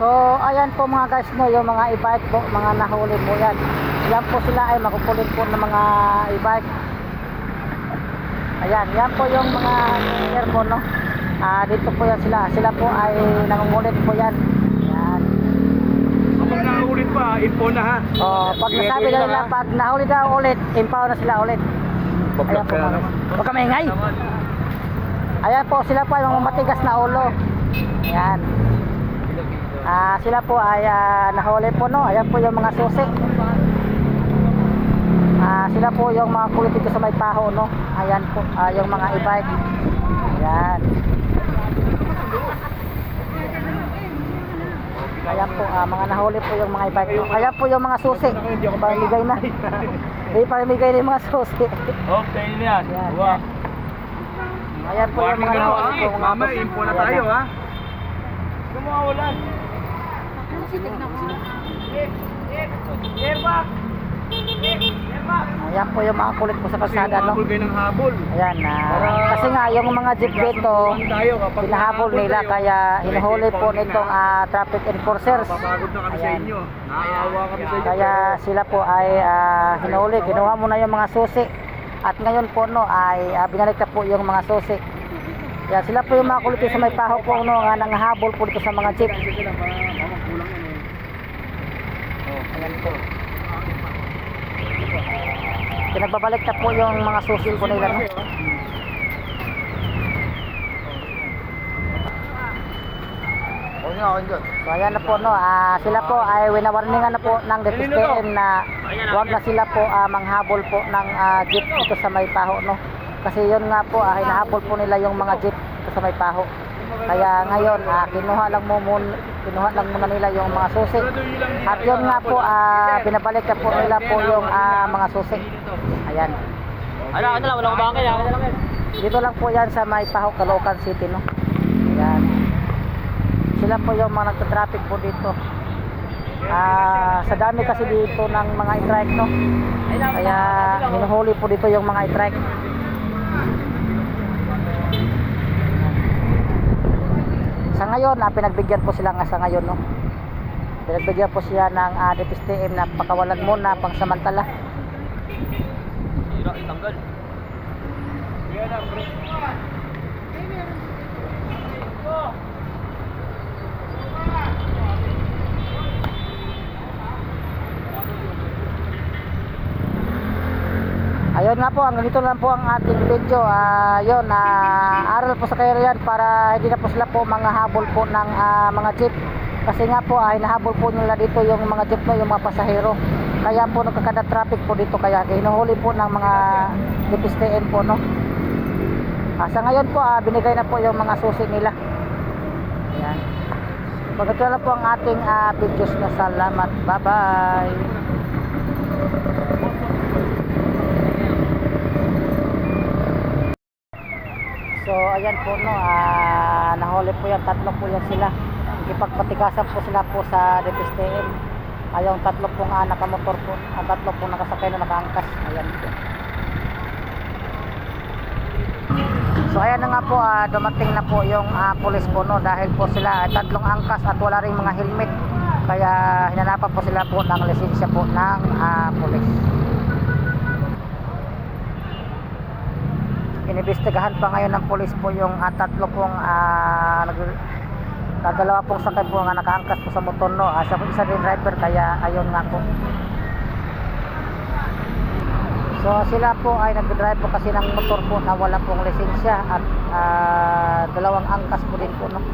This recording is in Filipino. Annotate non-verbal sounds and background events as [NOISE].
So, ayan po mga guys no, yung mga e-bike po, mga nahuli po yan. Yan po sila ay makukulit po ng mga e-bike. Ayan, yan po yung mga po no. Ah, dito po yan sila. Sila po ay nangungulit po yan. Ayan. Kapag nakaulit pa, info na ha. Oh, pag nasabi na nila, pag nahuli daw ulit, impound na sila ulit. Ayan po mga Huwag ka maingay. Ayan po, sila po ay mga matigas na ulo. Ayan. Ah, sila po ay ah, nahuli po no. Ayan po yung mga susi. Ah, sila po yung mga kulit dito sa may paho no. Ayan po, ah, yung mga e-bike. Ayan. Ayan po, ah, mga nahuli po yung mga e-bike. no. Ayan po yung mga susi. Pamigay na. [LAUGHS] Hindi pamigay na yung mga susi. Okay na yan. Yan, Wow. yan. Ayan po yung mga nahuli po. mga Mama, susi. info na Ayan tayo ha. Mawalan. Airbag! Ayan po yung mga kulit po sa kalsada, no? Kayo ng habol. Ayan, ah, kasi nga yung mga jeep dito, hinahabol nila kaya hinuhuli po nitong ah, traffic enforcers. Papagod na kami sa Ayan. inyo. Naawa kami sa inyo. Kaya sila po ay ah, hinuli, kinuha mo na yung mga susi. At ngayon po no ay uh, binalik na po yung mga susi. Kaya sila po yung mga kulit sa may paho po no nga nanghahabol po dito sa mga jeep. Ayan po. Pinagbabalik na po yung mga susi po nila no. So ayan na po no, ah, sila po ay winawarningan na po ng DPSTM na wag na sila po ah, manghabol po ng ah, jeep dito sa may paho no. Kasi yun nga po, ah, hinahabol po nila yung mga jeep sa may paho. Kaya ngayon, ah, kinuha lang mo muna, kinuha lang muna nila yung mga susi. At yun nga po, ah, binabalik na po nila po yung ah, mga susi. Ayan. Ano, ano lang, wala ko ba kaya? Ano lang yan? Dito lang po yan sa may Paho, Caloocan City, no? Ayan. Sila po yung mga nagtatraffic po dito. Ah, sa dami kasi dito ng mga i-trike, no? Kaya hinuhuli po dito yung mga i-trike. Sa ngayon, ah, pinagbigyan po sila nga sa ngayon, no? Pinagbigyan po siya ng uh, DPSTM na pakawalan muna pang samantala. Sira, itanggal. Ayun nga po, hanggang dito lang po ang ating video. Ah, yun, ah, aral po sa kayo yan para hindi na po sila po mga habol po ng ah, mga jeep. Kasi nga po, ay nahabol po nila dito yung mga jeep no, yung mga pasahero. Kaya po nagkakada traffic po dito kaya hinuhuli po ng mga DPSTM po no. Ah, sa ngayon po, ah, binigay na po yung mga susi nila. Ayan. Pagkatula lang po ang ating ah, videos na salamat. Bye-bye. So ayan po no, ah, nahuli po yan, tatlo po yan sila. Ipagpatigasan po sila po sa DPSTM. Ay yung tatlo pong ah, nakamotor po, ang tatlo po nakasakay na nakaangkas. Ayan po. So ayan na nga po, ah, dumating na po yung ah, police po no dahil po sila ay tatlong angkas at wala ring mga helmet. Kaya hinanapan po sila po ng lisensya po ng ah, police. Inimbestigahan pa ngayon ng polis po yung ah, tatlo pong nag dadalawa pong sakay po nga nakaangkas po sa motor no. Ah, sa isa din driver kaya ayon nga po. So sila po ay nag-drive po kasi ng motor po na wala pong lisensya at ah, dalawang angkas po din po no.